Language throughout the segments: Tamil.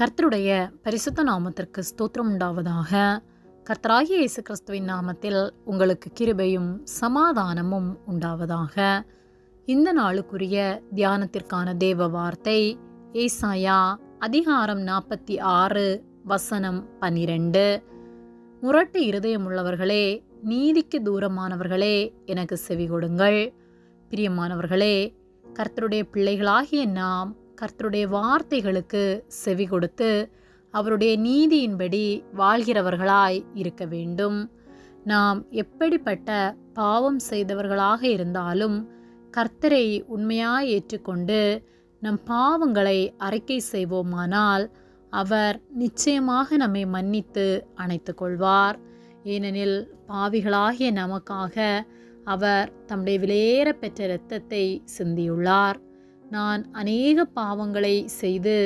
கர்த்தருடைய பரிசுத்த நாமத்திற்கு ஸ்தோத்திரம் உண்டாவதாக. கர்த்தராகிய இயேசு கிறிஸ்துவின் நாமத்தில் உங்களுக்கு கிருபையும் சமாதானமும் உண்டாவதாக. இந்த நாளுக்குரிய தியானத்திற்கான தேவ வார்த்தை ஏசாயா அதிகாரம் நாற்பத்தி ஆறு வசனம் பன்னிரண்டு முரட்டு இருதயமுள்ளவர்களே நீதிக்கு தூரமானவர்களே எனக்கு செவி கொடுங்கள் பிரியமானவர்களே கர்த்தருடைய பிள்ளைகளாகிய நாம் கர்த்தருடைய வார்த்தைகளுக்கு செவி கொடுத்து அவருடைய நீதியின்படி வாழ்கிறவர்களாய் இருக்க வேண்டும். நாம் எப்படிப்பட்ட பாவம் செய்தவர்களாக இருந்தாலும் கர்த்தரை உண்மையாய் ஏற்றுக்கொண்டு நம் பாவங்களை அறிக்கை செய்வோமானால் அவர் நிச்சயமாக நம்மை மன்னித்து அணைத்து கொள்வார். ஏனெனில் பாவிகளாகிய நமக்காக அவர் தம்முடைய விலையேற பெற்ற இரத்தத்தை சிந்தியுள்ளார். நான் அநேக பாவங்களை செய்து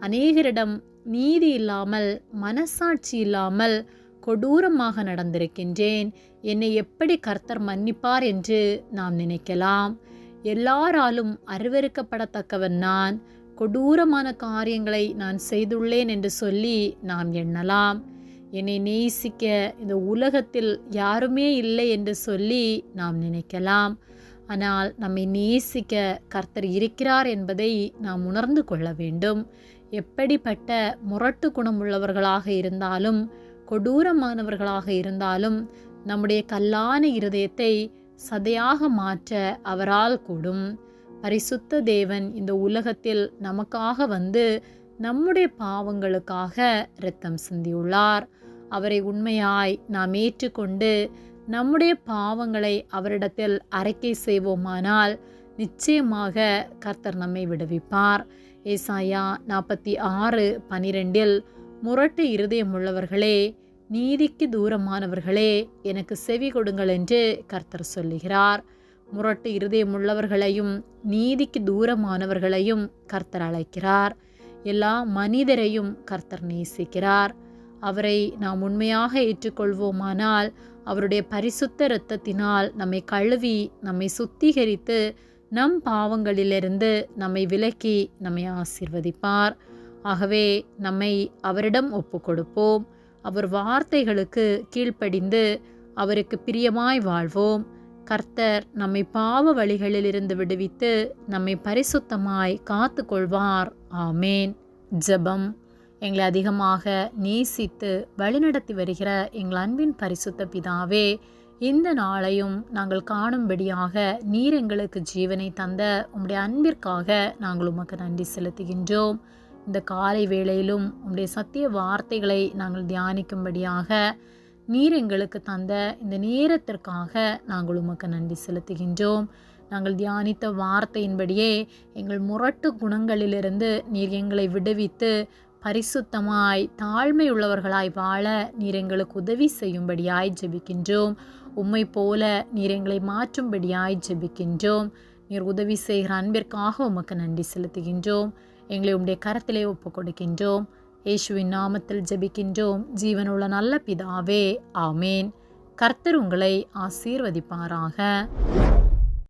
அநேகரிடம் நீதி இல்லாமல் மனசாட்சி இல்லாமல் கொடூரமாக நடந்திருக்கின்றேன். என்னை எப்படி கர்த்தர் மன்னிப்பார் என்று நாம் நினைக்கலாம். எல்லாராலும் அருவறுக்கப்படத்தக்கவன் நான். கொடூரமான காரியங்களை நான் செய்துள்ளேன் என்று சொல்லி நாம் எண்ணலாம். என்னை நேசிக்க இந்த உலகத்தில் யாருமே இல்லை என்று சொல்லி நாம் நினைக்கலாம். ஆனால் நம்மை நேசிக்க கர்த்தர் இருக்கிறார் என்பதை நாம் உணர்ந்து கொள்ள வேண்டும். எப்படிப்பட்ட முரட்டு குணமுள்ளவர்களாக இருந்தாலும் கொடூரமானவர்களாக இருந்தாலும் நம்முடைய கல்லான இருதயத்தை சதையாக மாற்ற அவரால் கூடும். பரிசுத்த தேவன் இந்த உலகத்தில் நமக்காக வந்து நம்முடைய பாவங்களுக்காக இரத்தம் சிந்தியுள்ளார். அவரை உண்மையாய் நாம் ஏற்றுக்கொண்டு நம்முடைய பாவங்களை அவரிடத்தில் அறிக்கை செய்வோமானால் நிச்சயமாக கர்த்தர் நம்மை விடுவிப்பார். ஏசாயா நாற்பத்தி ஆறு பனிரெண்டில் முரட்டு இருதயம் உள்ளவர்களே நீதிக்கு தூரமானவர்களே எனக்கு செவி கொடுங்கள் என்று கர்த்தர் சொல்லுகிறார். முரட்டு இருதயம் உள்ளவர்களையும் நீதிக்கு தூரமானவர்களையும் கர்த்தர் அழைக்கிறார். எல்லா மனிதரையும் கர்த்தர் நேசிக்கிறார். அவரை நாம் உண்மையாக ஏற்றுக்கொள்வோமானால் அவருடைய பரிசுத்த இரத்தத்தினால் நம்மை கழுவி நம்மை சுத்திகரித்து நம் பாவங்களிலிருந்து நம்மை விலக்கி நம்மை ஆசிர்வதிப்பார். ஆகவே நம்மை அவரிடம் ஒப்பு கொடுப்போம் அவர் வார்த்தைகளுக்கு கீழ்ப்படிந்து அவருக்கு பிரியமாய் வாழ்வோம். கர்த்தர் நம்மை பாவ வழிகளிலிருந்து விடுவித்து நம்மை பரிசுத்தமாய் காத்து கொள்வார் ஆமேன். ஜெபம். எங்களை அதிகமாக நேசித்து வழிநடத்தி வருகிற எங்கள் அன்பின் பரிசுத்த பிதாவே இந்த நாளையும் நாங்கள் காணும்படியாக நீர் எங்களுக்கு ஜீவனை தந்த உம்முடைய அன்பிற்காக நாங்கள் உமக்கு நன்றி செலுத்துகின்றோம். இந்த காலை வேளையிலும் உம்முடைய சத்திய வார்த்தைகளை நாங்கள் தியானிக்கும்படியாக நீர் எங்களுக்கு தந்த இந்த நேரத்திற்காக நாங்கள் உமக்கு நன்றி செலுத்துகின்றோம். நாங்கள் தியானித்த வார்த்தையின்படியே எங்கள் முரட்டு குணங்களிலிருந்து நீர் எங்களை விடுவித்து பரிசுத்தமாய் தாழ்மை உள்ளவர்களாய் வாழ நீர் எங்களுக்கு உதவி செய்யும்படியாய் ஜெபிக்கின்றோம். உம்மை போல நீர் எங்களை மாற்றும்படியாய் ஜெபிக்கின்றோம். நீர் உதவி செய்கிற அன்பிற்காக உமக்கு நன்றி செலுத்துகின்றோம். எங்களை உம்முடைய கரத்திலே ஒப்பு கொடுக்கின்றோம் இயேசுவின் நாமத்தில் ஜெபிக்கின்றோம். ஜீவனுள்ள நல்ல பிதாவே ஆமேன். கர்த்தர் உங்களை ஆசீர்வதிப்பாராக.